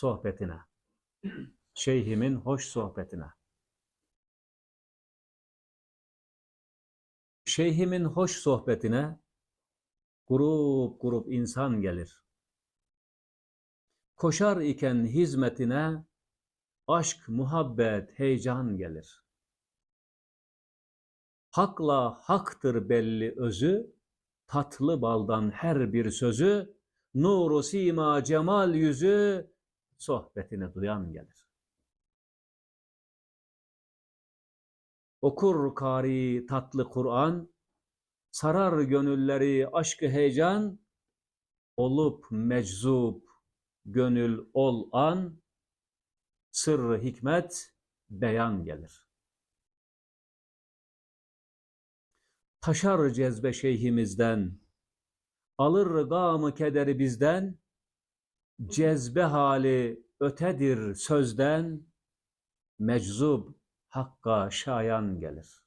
sohbetine. Şeyhimin hoş sohbetine. Şeyhimin hoş sohbetine grup grup insan gelir. Koşar iken hizmetine aşk, muhabbet, heyecan gelir. Hakla haktır belli özü, tatlı baldan her bir sözü, nuru sima cemal yüzü, sohbetine duyan gelir. Okur kari tatlı Kur'an, sarar gönülleri aşkı heyecan, olup meczup gönül ol an, sırrı hikmet beyan gelir. Taşar cezbe şeyhimizden, alır gamı kederi bizden, cezbe hali ötedir sözden, meczub hakka şayan gelir.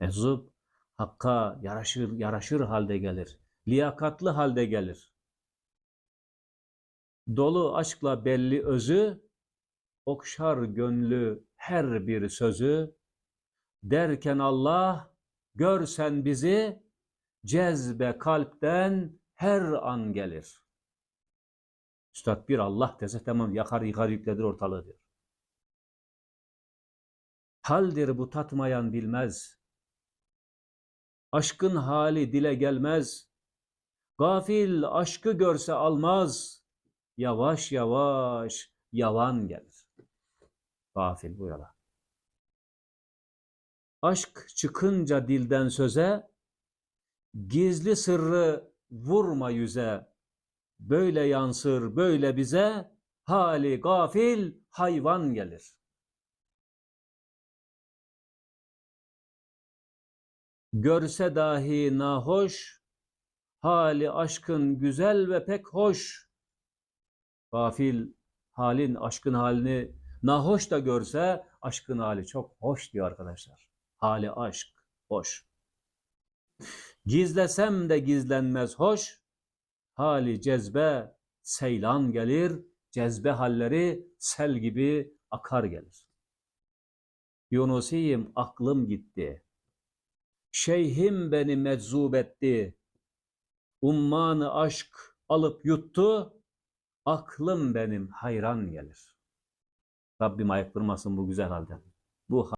Meczub hakka yaraşır, yaraşır halde gelir, liyakatlı halde gelir. Dolu aşkla belli özü, okşar gönlü her bir sözü, derken Allah, görsen bizi, cezbe kalpten her an gelir. Üstad bir Allah dese tamam yakar yıkar yükledir ortalığı diyor. Haldir bu tatmayan bilmez. Aşkın hali dile gelmez. Gafil aşkı görse almaz. Yavaş yavaş yavan gelir. Gafil bu yola. Aşk çıkınca dilden söze, gizli sırrı vurma yüze. Böyle yansır böyle bize, hali gafil hayvan gelir. Görse dahi nahoş, hali aşkın güzel ve pek hoş. Gafil halin, aşkın halini nahoş da görse, aşkın hali çok hoş diyor arkadaşlar. Hali aşk, hoş. Gizlesem de gizlenmez hoş, hali cezbe, seylan gelir, cezbe halleri sel gibi akar gelir. Yunusiyim aklım gitti. Şeyhim beni meczub etti. Ummanı aşk alıp yuttu. Aklım benim hayran gelir. Rabbim ayıktırmasın bu güzel halden. Bu